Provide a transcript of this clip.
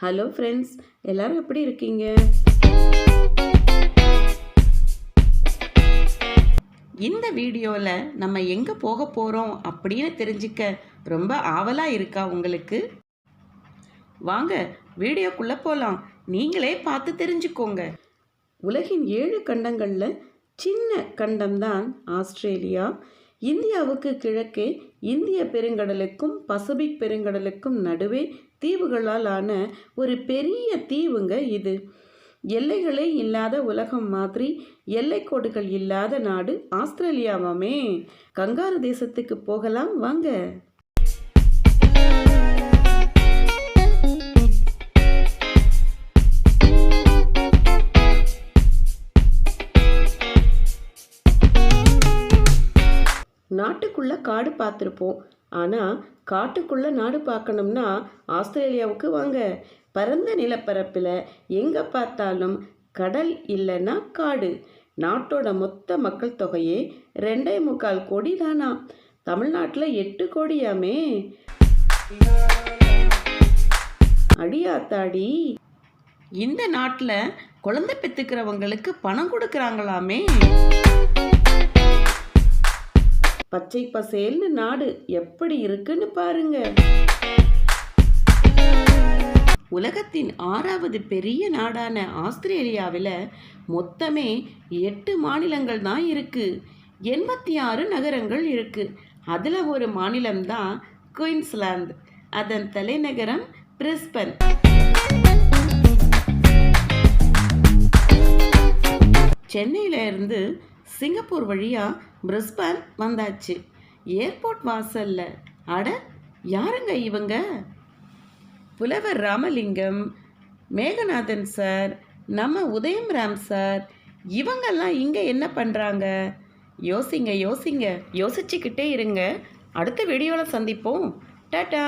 Hello friends எல்லாரும் எப்படி இருக்கீங்க? இந்த வீடியோவில் நம்ம எங்கே போக போகிறோம் அப்படின்னு தெரிஞ்சுக்க ரொம்ப ஆவலாக இருக்கா உங்களுக்கு? வாங்க வீடியோக்குள்ளே போகலாம் நீங்களே பார்த்து தெரிஞ்சுக்கோங்க. உலகின் ஏழு கண்டங்களில் சின்ன கண்டம்தான் ஆஸ்திரேலியா. இந்தியாவுக்கு கிழக்கே இந்திய பெருங்கடலுக்கும் பசிபிக் பெருங்கடலுக்கும் நடுவே தீவுகளால் ஆன ஒரு பெரிய தீவுங்க இது. எல்லைகளே இல்லாத உலகம் மாதிரி எல்லை கோடுகள் இல்லாத நாடு ஆஸ்திரேலியாவாமே. கங்காரு தேசத்துக்கு போகலாம் வாங்க. நாட்டுக்குள்ளே காடு பார்த்துருப்போம். ஆனால் காட்டுக்குள்ளே நாடு பார்க்கணும்னா ஆஸ்திரேலியாவுக்கு வாங்க. பரந்த நிலப்பரப்பில் எங்கே பார்த்தாலும் கடல் இல்லைன்னா காடு. நாட்டோட மொத்த மக்கள் தொகையே ரெண்டே முக்கால் கோடி தானா. தமிழ்நாட்டில் எட்டு கோடியாமே. அடியாத்தாடி. இந்த நாட்டில் குழந்தை பெற்றுக்கிறவங்களுக்கு பணம் கொடுக்குறாங்களாமே. பச்சை பசேல்னு நாடு எப்படி இருக்குன்னு பாருங்க. உலகத்தின் ஆறாவது பெரிய நாடான ஆஸ்திரேலியாவில் மொத்தமே எட்டு மாநிலங்கள் தான் இருக்குது எண்பத்தி ஆறு நகரங்கள் இருக்குது அதில் ஒரு மாநிலம்தான் குயின்ஸ்லாந்து. அதன் தலைநகரம் பிரிஸ்பன். சென்னையில இருந்து சிங்கப்பூர் வழியாக பிரிஸ்பன் வந்தாச்சு. ஏர்போர்ட் வாசல்ல. அட யாருங்க இவங்க? புலவர் ராமலிங்கம் மேகநாதன் சார் நம்ம உதயம் ராம் சார் இவங்கெல்லாம் இங்கே என்ன பண்ணுறாங்க யோசிங்க யோசிங்க யோசிச்சுக்கிட்டே இருங்க. அடுத்த வீடியோவில் சந்திப்போம். டாட்டா!